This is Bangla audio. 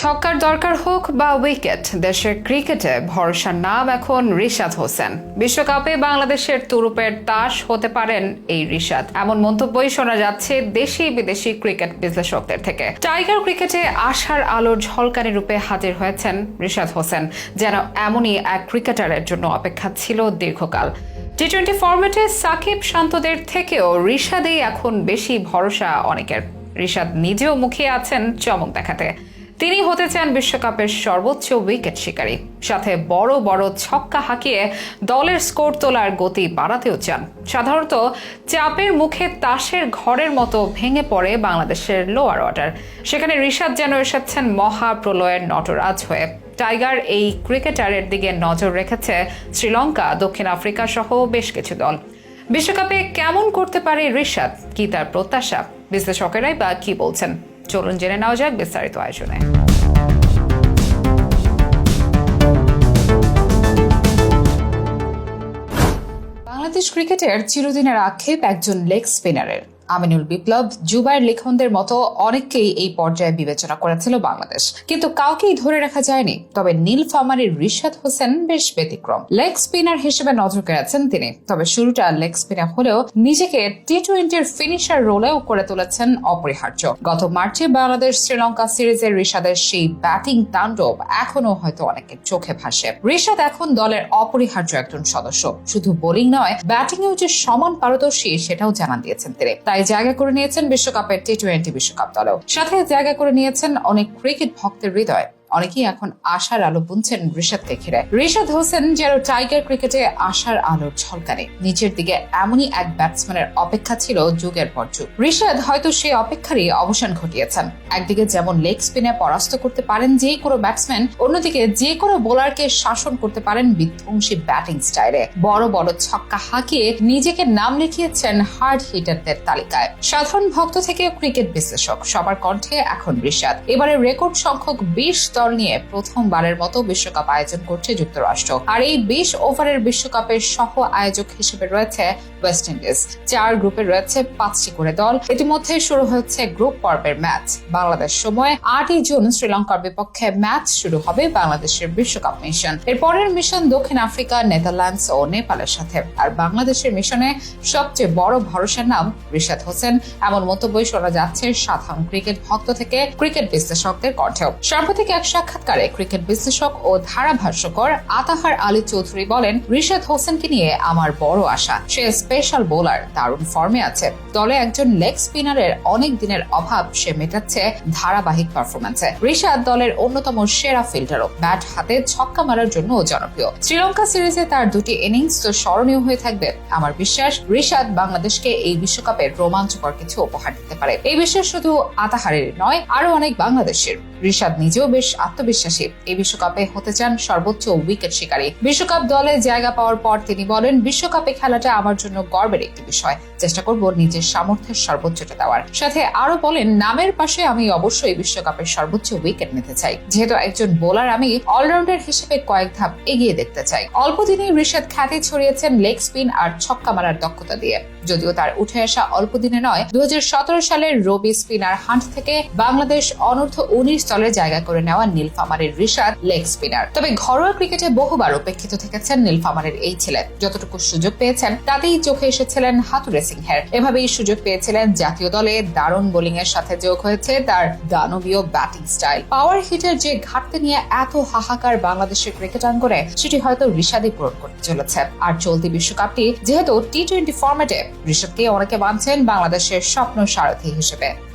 ছক্কার দরকার হোক বা উইকেট, দেশের ক্রিকেটে ভরসার নাম এখন রিশাদ হোসেন। বিশ্বকাপে বাংলাদেশের তুরুপের তাস হতে পারেন এই রিশাদ। এমন মন্তব্যই শোনা যাচ্ছে দেশি বিদেশি ক্রিকেট বিশ্লেষকদের থেকে। টাইগার ক্রিকেটে আশার আলোর ঝলকানি রূপে হাজির হয়েছেন রিশাদ হোসেন, যেন এমনই এক ক্রিকেটারের জন্য অপেক্ষা ছিল দীর্ঘকাল। টি টোয়েন্টি ফরম্যাটে সাকিব শান্তদের থেকেও রিশাদেই এখন বেশি ভরসা অনেকের। রিশাদ নিজেও মুখিয়ে আছেন চমক দেখাতে। তিনি হতে চান বিশ্বকাপের সর্বোচ্চ উইকেট শিকারী। সাথে বড় বড় ছক্কা হাঁকিয়ে দলের স্কোর তোলার গতি বাড়াতেও চান। সাধারণত চাপের মুখে তাসের ঘরের মতো ভেঙে পড়ে বাংলাদেশের লোয়ার অর্ডার সেখানে ঋষাদ যেন এসেছেন মহাপ্রলয়ের নটরাজ হয়ে। টাইগার এই ক্রিকেটারের দিকে নজর রেখেছে শ্রীলঙ্কা, দক্ষিণ আফ্রিকা সহ বেশ কিছু দল। বিশ্বকাপে কেমন করতে পারে ঋষাদ কি তার প্রত্যাশা? বিশ্লেষকেরাই বা কি বলছেন? চলুন জেনে নেওয়া যাক বিস্তারিত আয়োজনে। বাংলাদেশ ক্রিকেটের চিরদিনের আক্ষেপ একজন লেগ স্পিনারের। আমিনুল বিপ্লব জুবাইর লিখনদের মতো অনেককেই এই পর্যায়ে বিবেচনা করেছিল বাংলাদেশ। কিন্তু কাউকেই ধরে রাখা যায়নি। তবে নীল ফামারির রিশাদ হোসেন বেশ ব্যতিক্রম। লেগ স্পিনার হিসেবে নজর কেড়েছেন তিনি। তবে শুরুটা লেগ স্পিনার হলেও নিজেকে টি টোয়েন্টির ফিনিশার রোলেও করে তুলেছেন অপরিহার্য। গত মার্চে বাংলাদেশ শ্রীলঙ্কা সিরিজের রিশাদের সেই ব্যাটিং তাণ্ডব এখনও হয়তো অনেকের চোখে ভাসে। রিশাদ এখন দলের অপরিহার্য একজন সদস্য। শুধু বোলিং নয়, ব্যাটিংয়েও যে সমান পারদর্শী সেটাও জানান দিয়েছেন তিনি। তাই জায়গা করে নিয়েছেন বিশ্বকাপের টি টোয়েন্টি বিশ্বকাপ দলেও। সাথে জায়গা করে নিয়েছেন অনেক ক্রিকেট ভক্তের হৃদয়। অনেকেই এখন আশার আলো বুনছেন ঋষাদকে ঘিরে। ঋষাদ হোসেন যেন টাইগার ক্রিকেটে আশার আলোর ঝলকানে নিচের দিকে এমনই এক ব্যাটসম্যানের অপেক্ষা ছিল যুগের পর যুগ। ঋষাদ হয়তো সেই অপেক্ষারই অবসান ঘটিয়েছেন। একদিকে যেমন লেগ স্পিনে পরাস্ত করতে পারেন যে কোনো ব্যাটসম্যান, অন্যদিকে যে কোনো বোলারকে শাসন করতে পারেন বিধ্বংসী ব্যাটিং স্টাইলে। বড় বড় ছক্কা হাঁকিয়ে নিজেকে নাম লিখিয়েছেন হার্ড হিটারদের তালিকায়। সাধারণ ভক্ত থেকে ক্রিকেট বিশ্লেষক, সবার কণ্ঠে এখন ঋষাদ এবারে রেকর্ড সংখ্যক বিশ দল নিয়ে প্রথমবারের মতো বিশ্বকাপ আয়োজন করছে যুক্তরাষ্ট্র। আর এই বিশ ওভারের বিশ্বকাপের সহ আয়োজক হিসেবে রয়েছে ওয়েস্ট ইন্ডিজ। চার গ্রুপে রয়েছে পাঁচটি করে দল। ইতিমধ্যে শুরু হচ্ছে গ্রুপ পর্বের ম্যাচ। বাংলাদেশ সময় আটই জুন শ্রীলঙ্কার বিপক্ষে ম্যাচ শুরু হবে বাংলাদেশের বিশ্বকাপ মিশন। এর পরের মিশন দক্ষিণ আফ্রিকা, নেদারল্যান্ডস ও নেপালের সাথে। আর বাংলাদেশের মিশনে সবচেয়ে বড় ভরসার নাম রিশাদ হোসেন। এমন মন্তব্যই শোনা যাচ্ছে সাধারণ ক্রিকেট ভক্ত থেকে ক্রিকেট বিশ্লেষকদের কণ্ঠেও। সাম্প্রতিক এক সাক্ষাৎকারে ক্রিকেট বিশ্লেষক ও ধারাভাষ্যকর আতাহার আলী চৌধুরী বলেন, রিশাদ হোসেনকে নিয়ে আমার বড় আশা। সে স্পেশাল বোলার দারুণ ফর্মে আছে। দলে একজন লেগ স্পিনারের অনেক দিনের অভাব সে মেটাচ্ছে ধারাবাহিক পারফরমেন্সে রিশাদ দলের অন্যতম সেরা ফিল্ডারও ব্যাট হাতে ছক্কা মারার জন্য জনপ্রিয়। শ্রীলঙ্কা সিরিজে তার দুটি ইনিংস তো স্মরণীয় হয়ে থাকবে। আমার বিশ্বাস, রিশাদ বাংলাদেশকে এই বিশ্বকাপের রোমাঞ্চকর কিছু উপহার দিতে পারে। এই বিশ্বাস শুধু আতাহারের নয় আরও অনেক বাংলাদেশের। রিশাদ নিজেও বেশ আত্মবিশ্বাসী। এই বিশ্বকাপে হতে চান সর্বোচ্চ উইকেট শিকারী। বিশ্বকাপ দলে জায়গা পাওয়ার পর তিনি বলেন, বিশ্বকাপে খেলাটা আমার জন্য গর্বের একটি বিষয়। চেষ্টা করব নিজের সামর্থ্যের সর্বোচ্চটা দেওয়ার। সাথে আরও বলেন, নামের পাশে আমি অবশ্যই বিশ্বকাপের সর্বোচ্চ উইকেট নিতে চাই। যেহেতু একজন বোলার, আমি অলরাউন্ডার হিসেবে কয়েক ধাপ এগিয়ে দেখতে চাই। অল্প দিনেই ঋষাদ খ্যাতি ছড়িয়েছেন লেগ স্পিন আর ছক্কা মারার দক্ষতা দিয়ে। যদিও তার উঠে আসা অল্প দিনে নয় দু সালের রবি স্পিনার হান্ট থেকে বাংলাদেশ অনূর্ধ্ব উনিশ দলে জায়গা করে নেওয়া নীলফামারের ঋষাদ লেগ স্পিনার। তবে ঘরোয়া ক্রিকেটে বহুবার উপেক্ষিত থেকেছেন নীলফামারের এই ছেলে। যতটুকু সুযোগ পেয়েছেন, তাতেই চোখে এসেছিলেন হাতুরে সিংহের। এভাবেই সুযোগ পেয়েছিলেন জাতীয় দলে দারুণ বোলিং এর সাথে যোগ হয়েছে তার দানবীয় ব্যাটিং স্টাইল। পাওয়ার হিটের যে ঘাটতি নিয়ে এত হাহাকার বাংলাদেশের ক্রিকেট আঙ্গনে সেটি হয়তো ঋষাদই পূরণ করতে চলেছে। আর চলতি বিশ্বকাপটি, যেহেতু টি টোয়েন্টি ফরম্যাটে ঋষভকে অনেকে মানছেন বাংলাদেশের স্বপ্ন সারথী হিসেবে।